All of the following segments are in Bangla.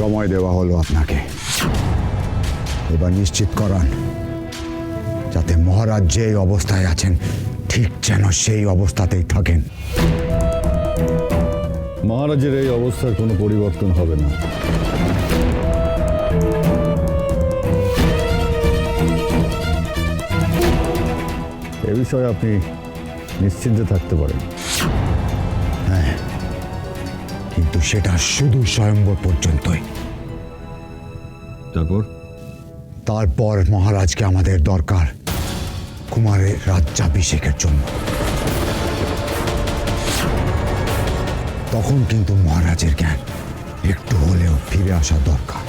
সময় দেওয়া হলো আপনাকে। এবার নিশ্চিত করান, যাতে মহারাজ যে অবস্থায় আছেন, ঠিক যেন সেই অবস্থাতেই থাকেন। মহারাজের এই অবস্থার কোনো পরিবর্তন হবে না। এ বিষয়ে আপনি নিশ্চিন্তে থাকতে পারেন। কিন্তু সেটা শুধু স্বয়ংবর পর্যন্তই। তারপর? তারপর মহারাজকে আমাদের দরকার কুমারের রাজ্যাভিষেকের জন্য। তখন কিন্তু মহারাজের জ্ঞান একটু হলেও ফিরে আসা দরকার।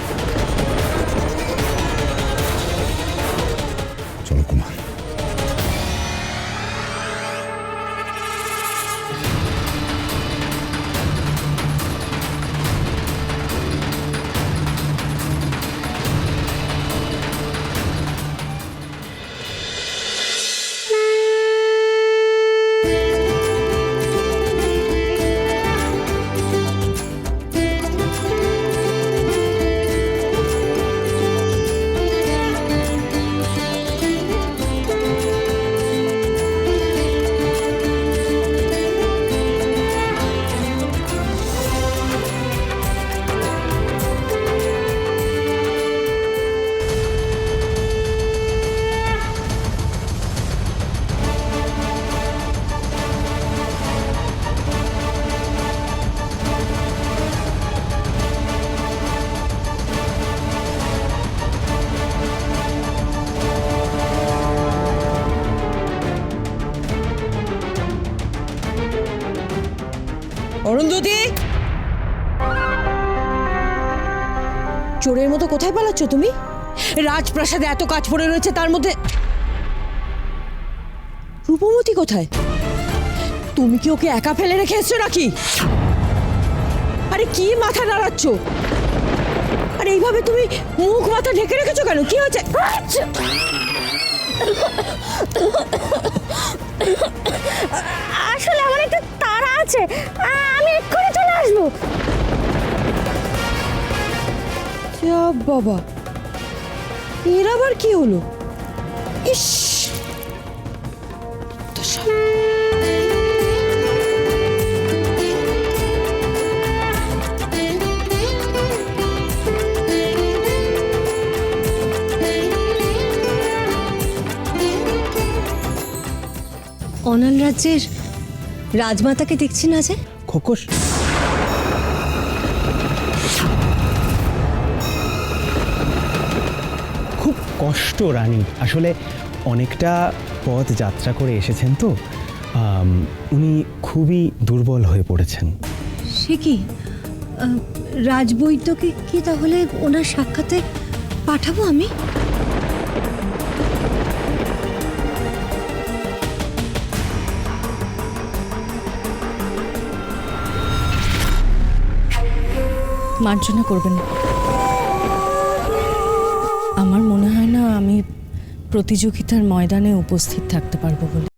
অরুন্ধতী চোরের মতো কোথায় পালাচ্ছ তুমি? রাজপ্রাসাদে এত কাজ পড়ে রয়েছে, তার মধ্যে রূপমতি কোথায়? তুমি কি ওকে একা ফেলে রেখে এসছো নাকি? আরে কি মাথা নাড়াচ্ছ? আরে এইভাবে তুমি মুখ মাথা ঢেকে রেখেছো কেন? কি হয়েছে? আছে আমি এক্ষুনি চলে আসব। বাবা। এর আবার কি হলো? ইস! অনাল রাজ্যের রাজমাতাকে দেখছি না যে? খোকস। খুব কষ্ট রানী। আসলে অনেকটা পথ যাত্রা করে এসেছেন তো। আম, উনি খুবই দুর্বল হয়ে পড়েছেন। সে কি? আহ, রাজবৈদ্যকে কি তাহলে ওনার সাক্ষাতে পাঠাবো আমি? মার্জনা করবেন। আমার মনে হয় না আমি প্রতিযোগিতার ময়দানে উপস্থিত থাকতে পারব বলে